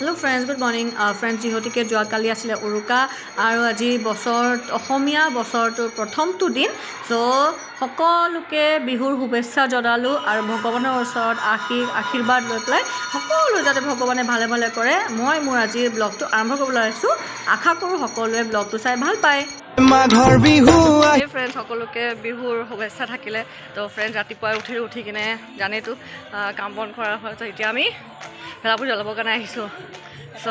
Hello' friends good morning friends যিহেতুকে যোৱাকালি আছিলে উৰুকা আৰু আজি বছৰ অসমীয়া বছৰটোৰ প্ৰথমটো দিন। চ' সকলোকে বিহুৰ শুভেচ্ছা জনালোঁ আৰু ভগৱানৰ ওচৰত আশী আশীৰ্বাদ লৈ পেলাই সকলো যাতে ভগৱানে ভালে ভালে কৰে মই মোৰ আজিৰ ব্লগটো আৰম্ভ কৰিবলৈ আহিছোঁ। আশা কৰোঁ সকলোৱে ব্লগটো চাই ভাল পায়। মাঘৰ বিহু ফ্ৰেণ্ডছ সকলোকে বিহুৰ শুভেচ্ছা থাকিলে। তো ফ্ৰেণ্ডছ ৰাতিপুৱাই উঠি উঠি কিনে জানেতো কাম বন কৰাৰ হয়। তো এতিয়া আমি ভেলাপুজি জ্বলাবৰ কাৰণে আহিছোঁ। চ'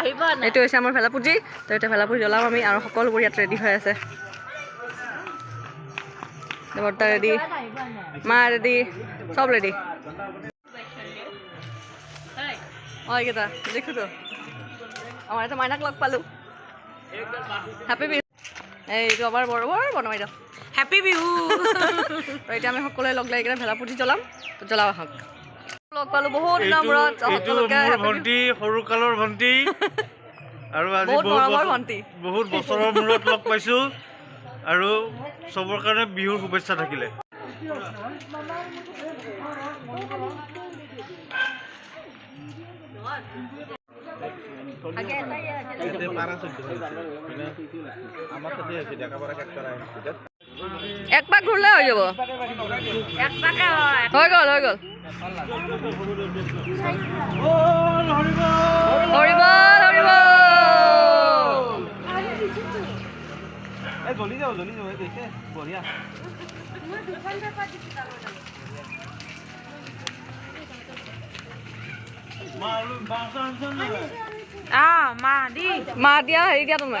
আহিব এইটো হৈছে আমাৰ ভেলাপুজি তো এতিয়া ভেলাপুজি জ্বলাম আমি আৰু সকলোবোৰ ইয়াত ৰেডি হৈ আছে। বৰ্তা ৰেডি মা ৰেডি চব ৰেডি অঁ এইকেইটা দেখোতো আমাৰ এতিয়া মাইনাক লগ পালোঁ। হেপী বিহু। এইটো আমাৰ বৰ বৰ বনাই দিয়ক। হেপী বিহু। এতিয়া আমি সকলোৱে লগ লাগি কিনে ভেলাপুজি জ্বলাম। জ্বলাও আহক। লগ পালোঁ। বহুত দিনৰ মূৰত সকলোকে। ভণ্টি সৰু কালৰ ভণ্টি। আৰু আজি। বহুত বছৰৰ মূৰত লগ পাইছোঁ। আৰু চবৰ কাৰণে বিহুৰ শুভেচ্ছা থাকিলে। এক পাক ঘূৰিলে হৈ যাব। হৈ গ'ল হৈ গ'ল। জ্বলি যাব জ্বলি যাব দেখে বঢ়িয়া মা দিয়া হেৰি দিয়া তুমি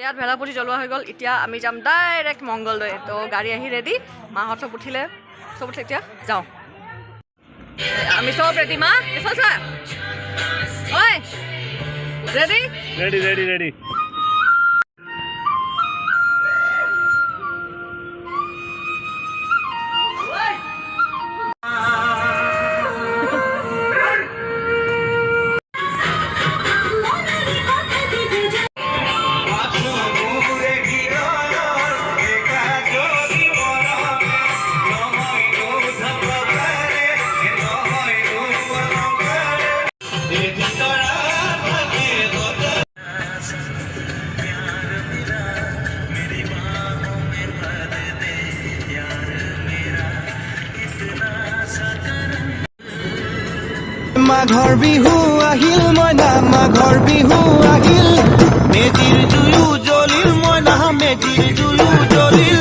ইয়াত ভেলাপুজি জ্বলোৱা হৈ গ'ল এতিয়া আমি যাম ডাইৰেক্ট মংগলদৈ তো গাড়ী আহি ৰেডি মাহঁত চব উঠিলে চব উঠে এতিয়া যাওঁ আমি চব ৰেডি মা চা ঐ ৰেডি ৰেডি ৰেডি ৰেডি মাঘৰ বিহু আহিল মইনা মাঘৰ বিহু আহিল মেজিৰ জুয়ো জ্বলিল মইনা মেজিৰ জুয়ো জ্বলিল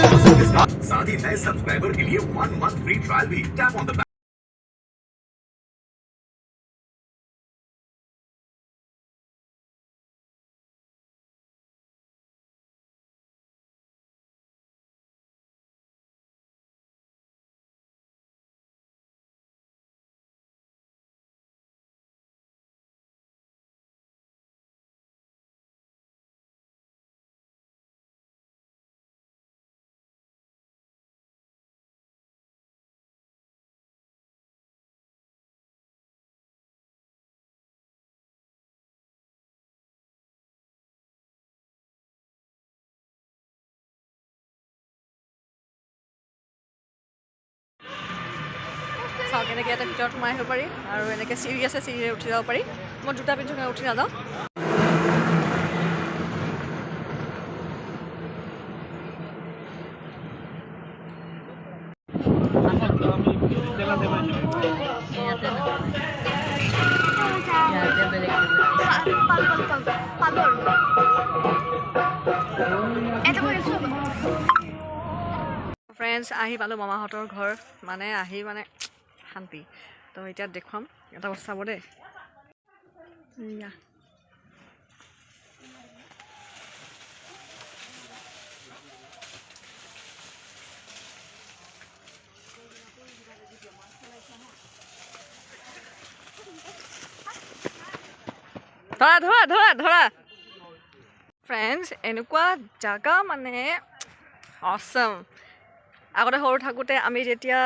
साथ ही नए सब्सक्राइबर के लिए वन मंथ फ्री ट्रायल भी टैप ऑन द চাওক এনেকৈ ইয়াতে ভিতৰত সোমাই আহিব পাৰি আৰু এনেকৈ চিৰি আছে চিৰিৰে উঠি যাব পাৰি। মই জোতা পিন্ধি উঠি নাযাওঁ। ফ্ৰেণ্ডছ আহি পালোঁ মামাহঁতৰ ঘৰ। মানে আহি মানে শান্তি। তো এতিয়া দেখুৱাম, এটা বস্তু চাব দেই। ধৰা ধৰা ধৰা ধৰা। ফ্ৰেণ্ডছ এনেকুৱা জাগা মানে অচম আগতে সৰু থাকোঁতে আমি যেতিয়া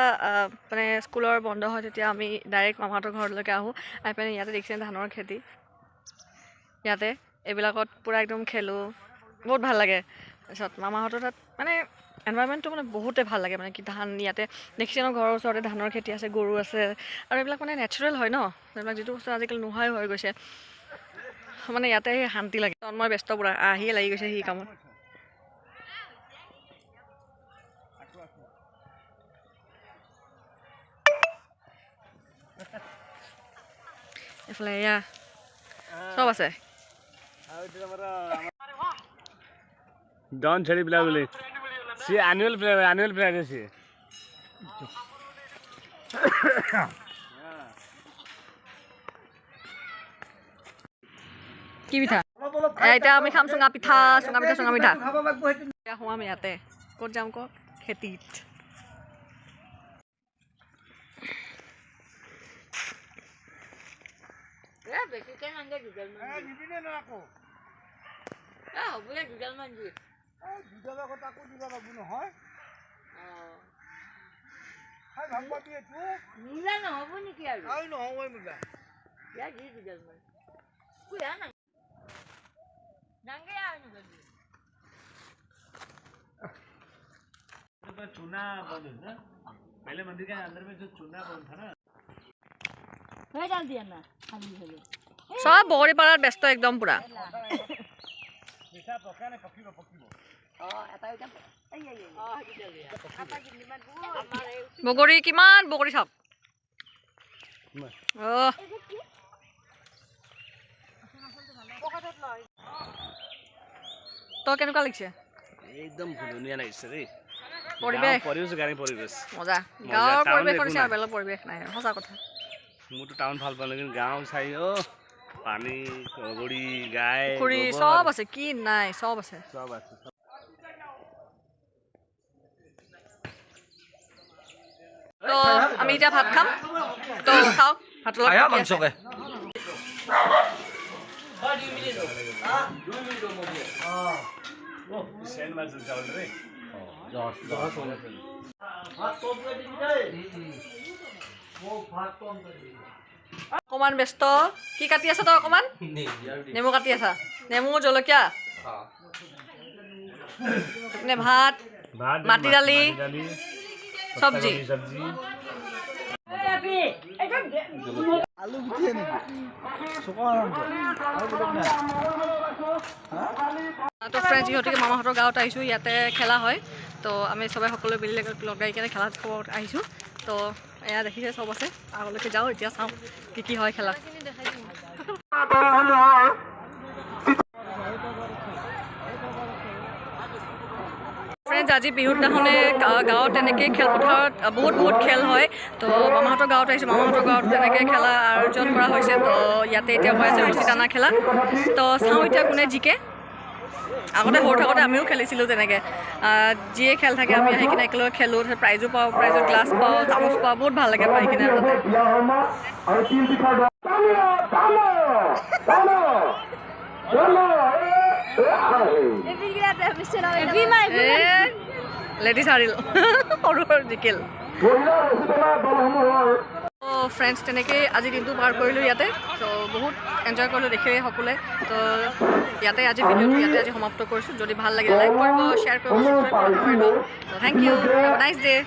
মানে স্কুলৰ বন্ধ হয় তেতিয়া আমি ডাইৰেক্ট মামাহঁতৰ ঘৰলৈকে আহোঁ। আহি পিনে ইয়াতে দেখিছে ধানৰ খেতি। ইয়াতে এইবিলাকত পূৰা একদম খেলোঁ। বহুত ভাল লাগে। তাৰপিছত মামাহঁতৰ তাত মানে এনভাইৰমেণ্টটো মানে বহুতে ভাল লাগে। মানে কি ধান ইয়াতে দেখিছে ন ঘৰৰ ওচৰতে ধানৰ খেতি আছে গৰু আছে। আৰু এইবিলাক মানে নেচাৰেল হয় ন। এইবিলাক যিটো বস্তু আজিকালি নোহোৱাই হৈ গৈছে। মানে ইয়াতে সেই শান্তি লাগে। তন্ময় ব্যস্ত পূৰা আহিয়ে লাগি গৈছে সি কামত। এফালে ইয়া সব আছে ডন ছেড়ি পিলা বলে সি অ্যানুয়াল প্লেয়ার অ্যানুয়াল প্লেয়ার সি কি পিঠা এতিয়া আমি খাম চুঙা পিঠা চুঙা পিঠা চুঙা পিঠা সোমাম ইয়াতে ক'ত যাম কওক খেতিত चूना बंद है ना पहले मंदिर के अंदर में जो चूना बंद था ना সব বগৰী পাৰাত ব্যস্ত একদম পুৰা। বগৰী কিমান বগৰী চাওক তই কেনেকুৱা লাগিছে? একদম ধুনীয়া লাগিছে দেই। পৰিৱেশ। পৰিৱেশ মজা। গাঁৱৰ পৰিৱেশ পৰিৱেশ নাই সঁচা কথা। মোৰতো টাউন ভাল পালে গাঁও চাই অ' পানি ঘড়ি গায়ে ঘড়ি সব আছে কি নাই সব আছে। সব আমি এতিয়া ভাত খাম। তো খাওক ভাত লগত অকণমান ব্যস্ত। কি কাটি আছা তই অকণমান নেমু কাটি আছা। নেমু জলকীয়া। নে ভাত মাটি দালি চব্জি। তো ফ্ৰেণ্ড সিহঁতিকে মামাহঁতৰ গাঁৱত আহিছোঁ ইয়াতে খেলা হয়। তো আমি চবে সকলোৱে মিলি লগাই কিনে খেলাত আহিছোঁ। তো এয়া দেখিছে চব আছে। আগলৈকে যাওঁ, এতিয়া চাওঁ কি কি হয় খেলা ফ্ৰেণ্ডছ আজি বিহুৰ দিনাখনে গাঁৱত তেনেকৈ খেলপথাৰত বহুত বহুত খেল হয়। তো মামাহঁতৰ গাঁৱত আহিছোঁ, মামাহঁতৰ গাঁৱত তেনেকৈ খেলা আয়োজন কৰা হৈছে। তো ইয়াতে এতিয়া হৈ আছে ৰছী খেলা। তো চাওঁ এতিয়া কোনে জিকে। আগতে সৰু থাকোঁতে আমিও খেলিছিলোঁ তেনেকৈ। যিয়ে খেল থাকে আমি আহি কিনে একেলগে খেলোঁ প্ৰাইজো পাওঁ প্ৰাইজৰ গ্লাছ পাওঁ চামুচ পাওঁ বহুত ভাল লাগে পাই কিনে তাতে। লেডিজ হাৰিল। সৰু সৰু জিকিল ফ্ৰেণ্ডছ তেনেকেই আজি দিনটো পাৰ কৰিলোঁ ইয়াতে। তো বহুত এনজয় কৰিলোঁ দেখে সকলোৱে। তো, ইয়াতে আজি ভিডিঅ'টো ইয়াতে আজি সমাপ্ত কৰিছোঁ। যদি ভালো লাগে লাইক কৰিব শ্বেয়াৰ কৰিব ছাবস্ক্ৰাইব কৰিব থ্যাংক ইউ নাইচ ডে'